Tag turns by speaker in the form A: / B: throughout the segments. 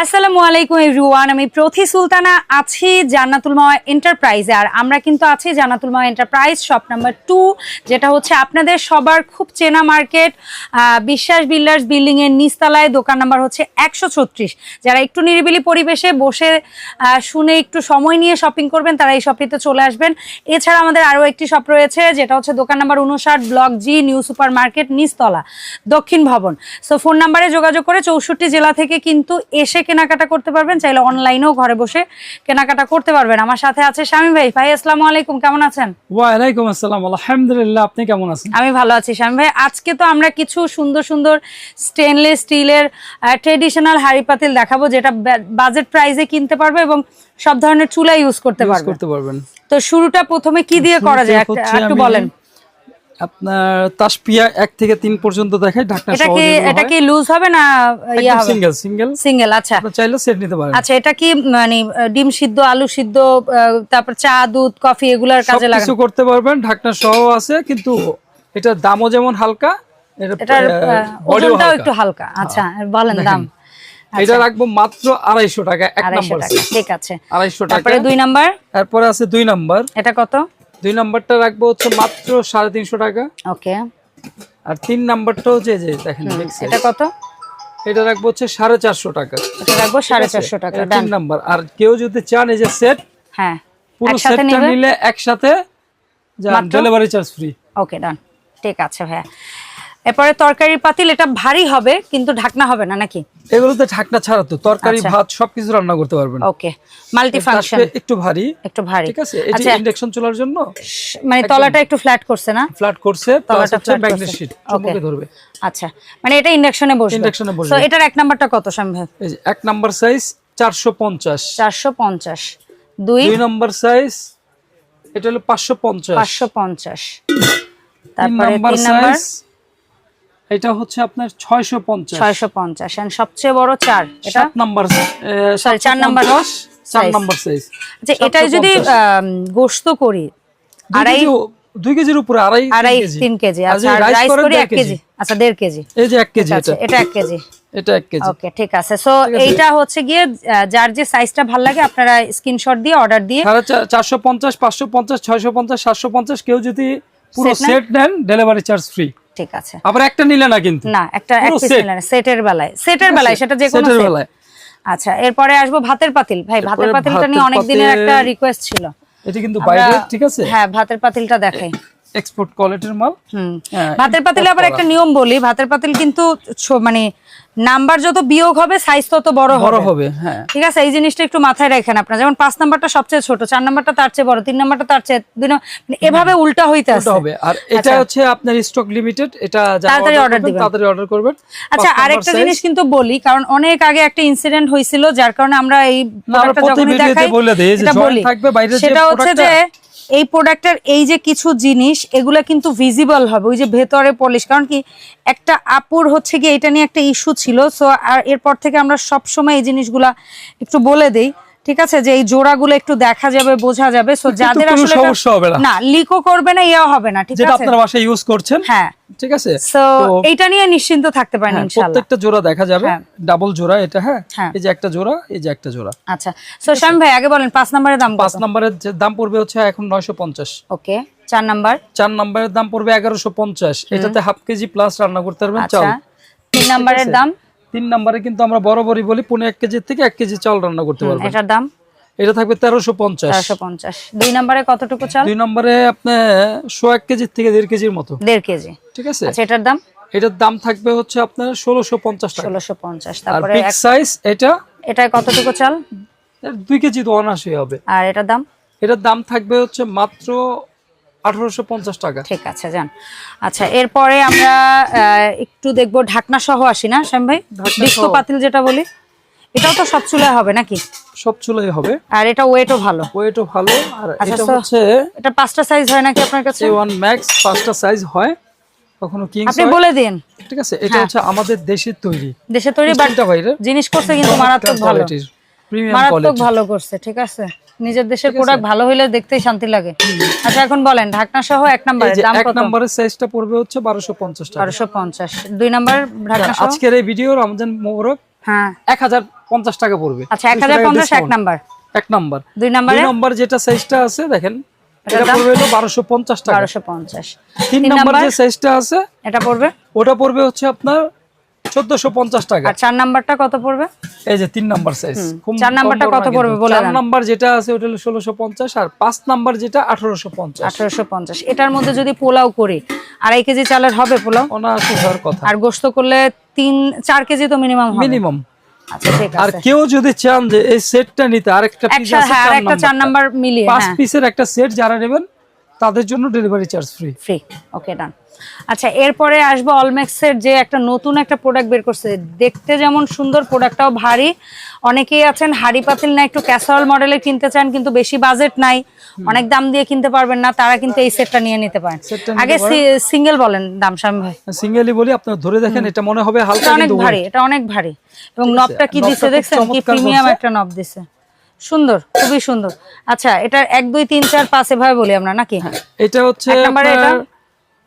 A: আসসালামু আলাইকুম এভরিওয়ান, আমি প্রথি সুলতানা আছি জান্নাতুল মাওয়া এন্টারপ্রাইজে। আর আমরা কিন্তু আছি Jannatul enterprise, shop number two, যেটা হচ্ছে আপনাদের সবার খুব চেনা মার্কেট বিশ্বাস বিল্ডার্স বিল্ডিংয়ের নিচতলায়, দোকান নাম্বার হচ্ছে একশো ছত্রিশ। যারা একটু নিরিবিলি পরিবেশে বসে শুনে একটু সময় নিয়ে শপিং করবেন, তারা এই শপটিতে চলে আসবেন। এছাড়া আমাদের আরও একটি শপ রয়েছে, যেটা হচ্ছে দোকান নাম্বার উনষাট block G, new super market নিচতলা, দক্ষিণ ভবন। সো ফোন নাম্বারে যোগাযোগ করে চৌষট্টি জেলা থেকে কিন্তু এসে কেনাকাটা করতে পারবেন চাইলে অনলাইনেও ঘরে বসে কেনাকাটা করতে পারবেন। আমার সাথে আছে স্বামী ভাই। ভাই আসসালামু আলাইকুম কেমন আছেন?
B: ওয়ালাইকুম আসসালাম আলহামদুলিল্লাহ আপনি কেমন আছেন?
A: আমি ভালো আছি স্বামী ভাই। আজকে তো আমরা কিছু সুন্দর সুন্দর স্টেনলেস স্টিলের ট্রেডিশনাল হাড়ি পাতিল দেখাবো যেটা বাজেট প্রাইসে কিনতে পারবে এবং সব ধরনের চুলা ইউজ করতে পারবে।
B: করতে পারবেন।
A: তো শুরুটা প্রথমে কি দিয়ে করা যায়? একটু বলেন।
B: আপনার তাসপিয়া এক থেকে তিন পর্যন্ত দেখাই ঢাকনা
A: এটা কি এটা কি লুজ হবে না ইয়ে হবে?
B: সিঙ্গেল সিঙ্গেল
A: সিঙ্গেল আচ্ছা।
B: আপনি চাইলে সেট নিতে পারেন।
A: আচ্ছা এটা কি মানে ডিম সিদ্ধ আলু সিদ্ধ তারপর চা দুধ কফি এগুলার কাজে লাগে
B: সবকিছু করতে পারবেন ঢাকনা সহ আছে কিন্তু এটার দামও যেমন হালকা
A: এটার ওজনটাও একটু হালকা। আচ্ছা বলেন দাম।
B: এটা রাখব মাত্র আড়াইশো টাকা এক নম্বর
A: টাকা ঠিক আছে।
B: আড়াইশো টাকা।
A: তারপরে দুই নাম্বার?
B: তারপরে আছে দুই নাম্বার।
A: এটা কত?
B: দুই নাম্বারটা রাখব হচ্ছে মাত্র সাড়ে তিনশো টাকা।
A: ওকে।
B: আর তিন নাম্বারটাও যে যে দেখেন।
A: এটা কত?
B: এটা রাখব হচ্ছে সাড়ে চারশো টাকা।
A: এটা রাখব সাড়ে চারশো টাকা
B: তিন নাম্বার। আর কেউ যদি চান এই যে সেট
A: হ্যাঁ
B: পুরো সেটটা নিলে একসাথে? Delivery charge free
A: okay done ঠিক আছে ভাইয়া। এরপরে তরকারির পাতিল এটা ভারী হবে কিন্তু ঢাকনা হবে না নাকি?
B: এগুলো তো ঢাকনা ছাড়া তো তরকারি
A: আচ্ছা।
B: ভাত সবকিছু রান্না করতে পারবেন।
A: ওকে মাল্টি ফাংশন
B: একটু ভারী
A: একটু ভারী।
B: ঠিক আছে? এটি
A: আচ্ছা।
B: ইন্ডাকশন চলার জন্য
A: মানে তলাটা একটু ফ্ল্যাট করছে না?
B: ফ্ল্যাট করছে
A: তলাটা
B: হচ্ছে ম্যাগনেট। শিট চুম্বকে ধরবে।
A: আচ্ছা মানে এটা ইন্ডাকশনে বসবে।
B: Induction-এ বসবে।
A: তো এটার এক নাম্বারটা কত সম্ভব?
B: এই যে এক নাম্বার সাইজ চারশো পঞ্চাশ।
A: চারশো পঞ্চাশ। দুই?
B: দুই নাম্বার সাইজ এটা হলো পাঁচশো পঞ্চাশ।
A: পাঁচশো পঞ্চাশ।
B: তিন
A: তারপরে তিন নাম্বার
B: এটা হচ্ছে আপনার ছয়শো পঞ্চাশ।
A: ছয়শো পঞ্চাশ সবচেয়ে বড় চার এটা?
B: নাম্বার
A: Sorry, চার নাম্বার
B: চার নাম্বার সাইজ।
A: আচ্ছা এটা যদি গোশত করি আড়াই
B: দুই কেজির উপরে আড়াই
A: আড়াই
B: কেজি।
A: তিন কেজি আচ্ছা রাইস
B: করেন
A: করি
B: দেড়
A: কেজি। আচ্ছা দেড় কেজি।
B: এই যে এক কেজি
A: আচ্ছা
B: এটা।
A: এটা এক কেজি।
B: এটা এক কেজি।
A: ওকে ঠিক আছে। সো এইটা হচ্ছে গিয়ে যার যে সাইজটা ভালো লাগে আপনারা স্ক্রিনশট দিয়ে অর্ডার দিয়ে
B: সাড়ে চা- চারশো পঞ্চাশ পাঁচশো পঞ্চাশ ছয়শো পঞ্চাশ সাতশো পঞ্চাশ কেউ যদি পুরো সেট নেন ডেলিভারি চার্জ ফ্রি
A: ঠিক আছে।
B: আবার একটা নিলে না কিন্তু?
A: না একটা এক পিস
B: নিলে
A: না সেটের বেলায়। সেটের বেলায় সেটা যে কোনো
B: সেটের বেলায়।
A: আচ্ছা এরপরে আসব ভাতের পাতিল। ভাই ভাতের পাতিলটা নিয়ে অনেক দিনের একটা রিকোয়েস্ট ছিল।
B: এটা কিন্তু বাইরে ঠিক আছে?
A: হ্যাঁ ভাতের পাতিলটা দেখাই।
B: এক্সপোর্ট কোয়ালিটির মাল।
A: হুম।
B: হ্যাঁ,
A: ভাতের পাতিলে আবার একটা নিয়ম বলি ভাতের পাতিল কিন্তু মানে নাম্বার যত বিয়োগ হবে সাইজ তত বড়
B: বড়
A: হবে।
B: হ্যাঁ।
A: ঠিক আছে এই জিনিসটা একটু মাথায় রাখেন আপনার। যেমন পাঁচ নাম্বারটা সবচেয়ে ছোট চার নাম্বারটা তার চেয়ে বড় তিন নাম্বারটা তার চেয়ে দুই মানে এভাবে উল্টা হইতে
B: হবে। আর এটা
A: আচ্ছা।
B: হচ্ছে আপনার স্টক লিমিটেড এটা
A: তাড়াতাড়ি
B: order
A: দিবেন।
B: তাড়াতাড়ি অর্ডার করবেন।
A: আচ্ছা আরেকটা জিনিস কিন্তু বলি কারণ অনেক আগে একটা ইনসিডেন্ট হয়েছিল যার কারণে আমরা এই প্রোডাক্টটা যখনই দেখাই
B: বলে দেই যে
A: এটা বলি।
B: থাকবে, বাইরের যে
A: সেটা হচ্ছে যে এই প্রোডাক্টের এই যে কিছু জিনিস, এগুলো কিন্তু ভিজিবল হবে। ওই যে ভেতরে পলিশ কারণ কি একটা আপুর হচ্ছে কি এটা নিয়ে একটা ইস্যু ছিল। সো আর এরপর থেকে আমরা সব সময় এই জিনিসগুলা একটু বলে দেই। ঠিক আছে? যে এই জোড়াগুলো একটু দেখা যাবে বোঝা যাবে। সো যাদের আসলে
B: সমস্যা হবে না।
A: না লিকও করবে না ইয়েও হবে না ঠিক
B: যেটা
A: আছে?
B: আপনার বাসায় ইউজ করছেন
A: হ্যাঁ।
B: ঠিক আছে?
A: সো
B: তো
A: এইটা নিয়ে নিশ্চিন্ত থাকতে পারেন
B: হ্যাঁ,
A: ইনশাআল্লাহ।
B: প্রত্যেকটা জোড়া দেখা যাবে।
A: হ্যাঁ।
B: ডাবল জোড়া এটা হ্যাঁ?
A: হ্যাঁ।
B: এই যে একটা জোড়া এই যে একটা জোড়া।
A: আচ্ছা। সো শ্যাম ভাই আগে বলেন পাঁচ নম্বরের দাম
B: পাঁচ নম্বরের দাম পড়বে হচ্ছে এখন নয়শো পঞ্চাশ।
A: ওকে চার নাম্বার?
B: চার নম্বরের দাম পড়বে এগারোশো পঞ্চাশ। এটাতে হাফ কেজি প্লাস রান্না করতে পারবেন
A: আচ্ছা।
B: চাল
A: তিন নাম্বারের দাম?
B: তিন নম্বরে কিন্তু আমরা বরাবরই বলি পনেরো এক কেজি থেকে এক কেজি চাল রান্না করতে পারবেন।
A: এটার দাম?
B: এটা থাকবে তেরোশো পঞ্চাশ।
A: দুই নাম্বারে কতটুকু চাল?
B: দুই নম্বরে আপনি শো এক কেজির থেকে দেড় কেজির মতো।
A: দেড় কেজি।
B: ঠিক আছে?
A: আচ্ছা এটার দাম?
B: এটার দাম থাকবে হচ্ছে আপনার ষোলোশো পঞ্চাশ টাকা।
A: ষোলোশো পঞ্চাশ। তারপরে
B: সাইজ এটা?
A: এটা কতটুকু চাল?
B: দুই কেজি তো অনাশি হবে।
A: আর এটার দাম?
B: এটার দাম থাকবে হচ্ছে মাত্র আঠারোশো পঞ্চাশ টাকা।
A: ঠিক আছে যান। আচ্ছা এরপরে আমরা আহ, একটু দেখব ঢাকনা সহ আসি না শ্যাম ভাই? ডিস্কো পাতিল যেটা বলি এটাও তো সব চুলায় হবে নাকি?
B: সব চুলাই হবে।
A: আর এটা ওয়েটও ভালো।
B: ওয়েটও ভালো আর
A: আচ্ছা,
B: এটা হচ্ছে
A: এটা পাঁচটা সাইজ হয় নাকি আপনার কাছে?
B: ওয়ান ম্যাক্স পাঁচটা সাইজ হয় কখনো কিংস
A: আপনি বলে দিন।
B: ঠিক আছে এটা
A: হ্যাঁ।
B: হচ্ছে আমাদের দেশের তৈরি।
A: দেশে তৈরি বাট জিনিস করছে কিন্তু মারাত্মক ভালো। মারাত্মক ভালো করছে ঠিক আছে? নিজের দেশের প্রোডাক্ট ভালো হলে দেখতেই শান্তি লাগে। আচ্ছা এখন বলেন ঢাকনা সহ এক নম্বরের দাম
B: এক নম্বরের সাইজটা পড়বে হচ্ছে টাকা।
A: বারোশো পঞ্চাশ। দুই নম্বর ঢাকনা সহ?
B: আজকের এই ভিডিও রমজান মোবারক
A: হ্যাঁ।
B: এক হাজার পঞ্চাশ টাকা পড়বে।
A: আচ্ছা এক হাজার পঞ্চাশ এক
B: discount।
A: নাম্বার।
B: এক নাম্বার।
A: দুই
B: দুই
A: নাম্বারে
B: নাম্বার যেটা সাইজটা আছে দেখেন এটা? পড়বে হলো বারোশো পঞ্চাশ টাকা।
A: বারোশো পঞ্চাশ।
B: তিন
A: তিন
B: নাম্বার
A: নাম্বার?
B: যে সাইজটা আছে
A: এটা পড়বে?
B: ওটা পড়বে হচ্ছে আপনার চোদ্দশো পঞ্চাশ টাকা।
A: আর চার নাম্বারটা কত পড়বে?
B: এই যে তিন নাম্বার সাইজ
A: চার নাম্বারটা কত পড়বে বলে
B: চার নাম্বার যেটা আছে ওটা হলো ষোলোশো পঞ্চাশ আর পাঁচ নাম্বার যেটা আঠারোশো পঞ্চাশ।
A: আঠারোশো পঞ্চাশ। এটার মধ্যে যদি পোলাও করি আড়াই কেজি চালের হবে পোলাও?
B: অনায়াসে হওয়ার কথা।
A: আর গোস্ত করলে তিন চার কেজি তো মিনিমাম হবে।
B: মিনিমাম।
A: আচ্ছা
B: আর কেউ যদি চান যে এই সেটটা নিতে আরেকটা পিস আছে
A: হ্যাঁ
B: চার।
A: নাম্বার মিলিয়ে
B: পাঁচ
A: হ্যাঁ।
B: পিসের একটা সেট যারা নেবেন তাদের জন্য delivery charge free
A: free okay done আচ্ছা এরপরে আসব অলমেক্সের যে একটা নতুন একটা প্রোডাক্ট বের করছে। দেখতে যেমন সুন্দর প্রোডাক্টটাও ভারী। অনেকেই আছেন হাড়ি পাতিল না একটু ক্যাসারল মডেলের কিনতে চান কিন্তু বেশি বাজেট নাই। অনেক দাম দিয়ে কিনতে পারবেন না তারা কিন্তু এই সেটটা নিয়ে নিতে পারেন। আগে সিঙ্গেল বলেন দাম স্বামী ভাই।
B: সিঙ্গেলি বলি আপনার ধরে দেখেন এটা মনে হবে হালকা
A: অনেক ভারী এটা অনেক ভারী। এবং নবটা কি দিছে দেখছেন? কি প্রিমিয়াম একটা নব দিছে। সুন্দর খুবই সুন্দর। আচ্ছা এটা এক দুই তিন চার পাঁচ এভাবে বলি আমরা নাকি?
B: এটা হচ্ছে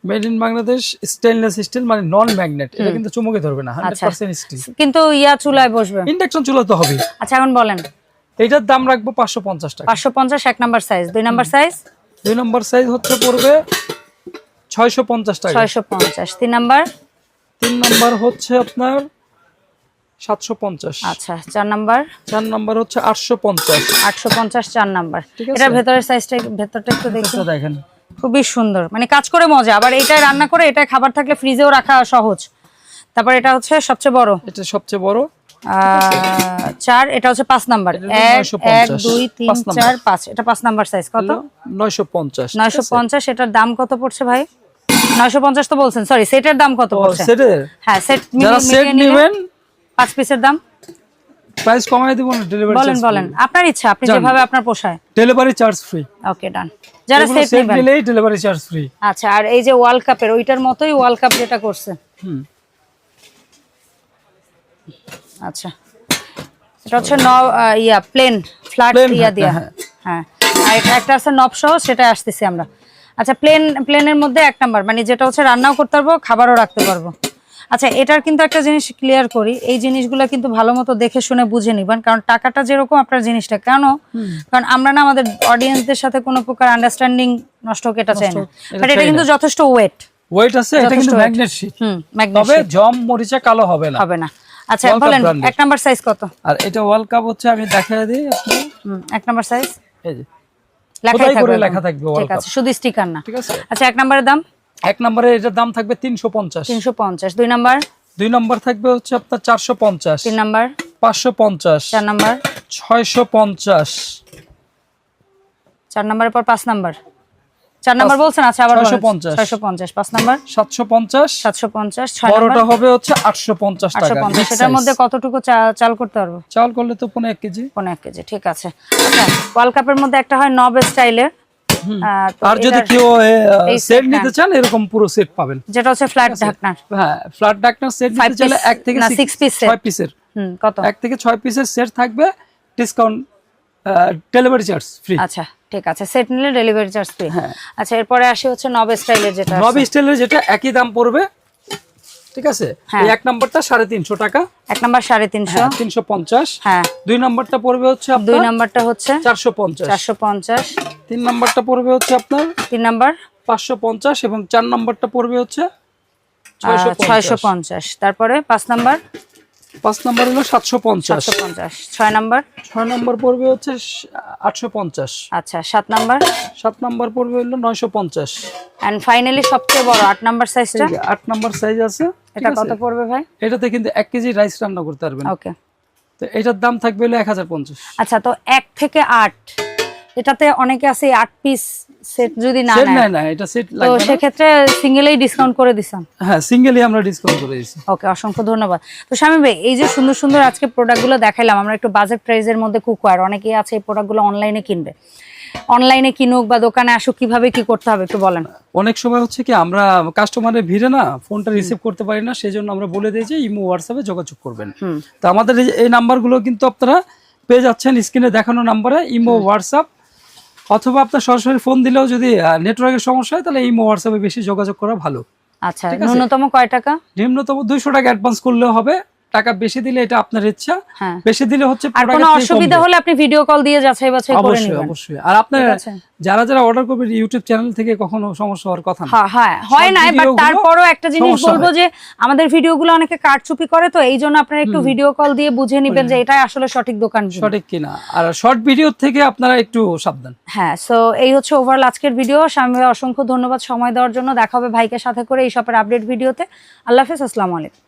B: মেড ইন বাংলাদেশ স্টিল মানে নন ম্যাগনেট এটা কিন্তু চুমুকে ধরবে না
A: আচ্ছা।
B: স্টিল
A: কিন্তু ইয়া চুলায় বসবে।
B: ইন্ডাকশন চুলা তো হবে
A: আচ্ছা এখন বলেন।
B: এইটার দাম রাখব টাকা।
A: এক নাম্বার সাইজ দুই নাম্বার সাইজ
B: দুই নম্বর সাইজ হচ্ছে পড়বে টাকা।
A: তিন নাম্বার?
B: তিন নম্বর হচ্ছে আপনার সাতশো পঞ্চাশ।
A: আচ্ছা চার নাম্বার?
B: চার নম্বর হচ্ছে আটশো পঞ্চাশ।
A: আটশো পঞ্চাশ চার নাম্বার।
B: ঠিক
A: এটার ভেতরের সাইজটা ভেতরটা একটু দেখি।
B: দেখেন।
A: খুবই সুন্দর। মানে কাজ করে মজা আবার এটাই রান্না করে এটা খাবার থাকলে ফ্রিজেও রাখা সহজ। তারপর এটা হচ্ছে সবচেয়ে বড়।
B: এটা সবচেয়ে বড়।
A: চার এটা হচ্ছে পাঁচ নাম্বার।
B: এটা
A: এক দুই তিন। চার পাঁচ। এটা পাঁচ নাম্বার সাইজ কত?
B: নয়শো পঞ্চাশ।
A: নয়শো পঞ্চাশ এটার দাম কত পড়ছে ভাই? নয়শো পঞ্চাশ তো বলছেন সরি সেটের দাম কত পড়ছে?
B: সেটের
A: হ্যাঁ সেট
B: যারা সেট নেবেন
A: পাঁচ পিসের দাম?
B: প্রাইস কমাই দিব না ডেলিভারি
A: বলেন বলেন। আপনার ইচ্ছা আপনি যেভাবে আপনার পোষায়।
B: Delivery charge free
A: okay done যারা সেট
B: সেট
A: নেবেন।
B: ডেলিভারি চার্জ ফ্রি
A: আচ্ছা আর এই যে ওয়ার্ল্ড কাপের ওইটার মতোই ওয়ার্ল্ড কাপ যেটা করছে।
B: হুম।
A: আচ্ছা। এটা হচ্ছে ন ইয়া প্লেন ফ্ল্যাট ইয়া দিয়া।
B: হ্যাঁ,
A: হ্যাঁ। আর এটা একটা আছে নব সহ সেটা আসতেছি আমরা। আচ্ছা প্লেন প্লেনের মধ্যে এক নাম্বার মানে যেটা হচ্ছে রান্নাও করতে পারব খাবারও রাখতে পারব। আচ্ছা এটার কিন্তু একটা জিনিস ক্লিয়ার করি। এই জিনিসগুলো কিন্তু ভালো মতো দেখে শুনে বুঝে নিবেন কারণ টাকাটা যেরকম আপনার জিনিসটা। কেন? কারণ আমরা না আমাদের অডিয়েন্সদের সাথে কোনো প্রকার আন্ডারস্ট্যান্ডিং নষ্ট হোক এটা চাই না।
B: এটা
A: বাট এটা কিন্তু যথেষ্ট ওয়েট
B: ওয়েট আছে এটা কিন্তু ম্যাগনেট শীট
A: হুম
B: তবে জম মরিচা কালো হবে না।
A: হবে না। আচ্ছা বলেন এক নাম্বার সাইজ কত?
B: আর এটা ওয়ার্ল্ড কাপ হচ্ছে আমি দেখাই দিই আপনি
A: হুম, এক নাম্বার সাইজ
B: এই যে।
A: লেখাই থাকবে
B: লেখা। থাকবে World
A: ঠিক আছে শুধু স্টিকার না।
B: ঠিক আছে।
A: আচ্ছা এক নাম্বারের দাম?
B: এক নম্বরে এটার দাম থাকবে তিনশো পঞ্চাশ।
A: তিনশো পঞ্চাশ। দুই নাম্বার?
B: দুই নম্বর থাকবে হচ্ছে আপনার চারশো পঞ্চাশ।
A: তিন নাম্বার?
B: পাঁচশো পঞ্চাশ।
A: চার নাম্বার?
B: ছয়শো পঞ্চাশ।
A: চার নাম্বারের পর পাঁচ নাম্বার। চার নাম্বার বলছেন আচ্ছা আবার
B: 650
A: ছয়শো পঞ্চাশ। পাঁচ নাম্বার?
B: সাতশো পঞ্চাশ।
A: সাতশো পঞ্চাশ ছয়
B: বড়টা হবে হচ্ছে আটশো পঞ্চাশ
A: আটশো
B: টাকা
A: পঞ্চাশ এটার মধ্যে কতটুকু চাল করতে পারব?
B: চাল করলে তো পনেরো এক কেজি।
A: পনেরো এক কেজি ঠিক আছে। আচ্ছা ওয়ার্ল্ড কাপের মধ্যে একটা হয় নব স্টাইলের
B: আর যদি কেউ সেট নিতে চান এরকম পুরো সেট পাবেন।
A: যেটা হচ্ছে ফ্ল্যাট ঢাকনার।
B: হ্যাঁ ফ্ল্যাট ডাকনার সেট নিতে চাইলে এক থেকে
A: না,
B: six-
A: six piece set।
B: ছয় পিসের
A: হুম কত?
B: এক থেকে ছয় পিসের সেট থাকবে ডিসকাউন্ট ডেলিভারি চার্জ ফ্রি
A: আচ্ছা ঠিক আছে সেট নিলে ডেলিভারি চার্জ ফ্রি। আচ্ছা এরপরে আসি হচ্ছে নব স্টাইলের যেটা
B: নব স্টাইলের যেটা একই দাম পড়বে ঠিক আছে?
A: হ্যাঁ।
B: এক নাম্বারটা সাড়ে তিনশো টাকা।
A: এক নাম্বার সাড়ে তিনশো।
B: তিনশো পঞ্চাশ।
A: হ্যাঁ।
B: দুই নাম্বারটা পড়বে হচ্ছে
A: দুই নাম্বারটা হচ্ছে
B: চারশো পঞ্চাশ।
A: চারশো পঞ্চাশ।
B: তিন নাম্বারটা পড়বে হচ্ছে আপনার?
A: তিন নাম্বার?
B: পাঁচশো পঞ্চাশ এবং চার নাম্বারটা পড়বে হচ্ছে ছয়শো
A: পঞ্চাশ। তারপরে পাঁচ নাম্বার?
B: পাঁচ নাম্বার হলো সাতশো পঞ্চাশ।
A: পঞ্চাশ। ছয় নাম্বার?
B: ছয় নম্বর পড়বে হচ্ছে আটশো পঞ্চাশ।
A: আচ্ছা সাত নাম্বার?
B: সাত নাম্বার পড়বে হলো নয়শো পঞ্চাশ।
A: অ্যান্ড ফাইনালি সবচেয়ে বড় আট নাম্বার সাইজটা
B: আট নাম্বার সাইজ আছে
A: এটা কত পড়বে ভাই?
B: এটাতে কিন্তু এক কেজি রাইস রান্না করতে পারবেন।
A: ওকে।
B: তো এটার দাম থাকবে হলো এক হাজার পঞ্চাশ।
A: আচ্ছা তো এক থেকে আট এটাতে অনেকে আছে আট পিস সেট যদি না
B: সেট
A: নেয়।
B: নাই না এটা সেট
A: তো
B: লাগবে না।
A: সেক্ষেত্রে সিঙ্গেলেই ডিসকাউন্ট করে দিচ্ছেন?
B: হ্যাঁ সিঙ্গেলি আমরা ডিসকাউন্ট করে দিয়েছি
A: ওকে অসংখ্য ধন্যবাদ। তো স্বামী ভাই এই যে সুন্দর সুন্দর আজকে প্রোডাক্টগুলো দেখাইলাম আমরা একটু বাজেট প্রাইসের মধ্যে কুকওয়ার অনেকেই আছে এই প্রোডাক্টগুলো অনলাইনে কিনবে। অনলাইনে কিনুক বা দোকানে আসুক কীভাবে কি করতে হবে একটু বলেন।
B: অনেক সময় হচ্ছে কি আমরা কাস্টমারের ভিড়ে না ফোনটা রিসিভ করতে পারি না সেই জন্য আমরা বলে দিই যে ইমো হোয়াটসঅ্যাপে যোগাযোগ করবেন। তো আমাদের এই- নাম্বারগুলো কিন্তু আপনারা পেয়ে যাচ্ছেন স্ক্রিনে দেখানো নাম্বারে ইমো হোয়াটসঅ্যাপ অথবা আপনার সরাসরি ফোন দিলেও যদি নেটওয়ার্কের সমস্যা হয় তাহলে ইমো হোয়াটসঅ্যাপে বেশি যোগাযোগ করা ভালো।
A: আচ্ছা ন্যূনতম কয় টাকা?
B: নিম্নতম দুইশো টাকা অ্যাডভান্স করলেও হবে। টাকা বেশি দিলে এটা আপনার ইচ্ছা
A: হ্যাঁ।
B: বেশি দিলে হচ্ছে
A: আর কোনো অসুবিধা হলে আপনি ভিডিও কল দিয়ে যাচাই বাছাই করে
B: অবশ্যই
A: নেবেন।
B: অবশ্যই। আর আপনার যারা যারা অর্ডার করবেন ইউটিউব চ্যানেল থেকে কখনো সমস্যা হওয়ার কথা না।
A: হ্যাঁ হ্যাঁ হয় না বাট তারপরও একটা জিনিস বলব যে আমাদের ভিডিওগুলো অনেকে কারচুপি করে তো এই জন্য আপনারা একটু ভিডিও কল দিয়ে বুঝে নিবেন যে এটাই আসলে সঠিক দোকান
B: সঠিক কিনা। আর শর্ট ভিডিও থেকে আপনারা একটু সাবধান।
A: হ্যাঁ সো এই হচ্ছে ওভারঅল আজকের ভিডিও স্বামী অসংখ্য ধন্যবাদ সময় দেওয়ার জন্য। দেখা হবে ভাইকে সাথে করে এই সবের আপডেট ভিডিওতে আল্লাহ হাফেজ আসসালামু আলাইকুম।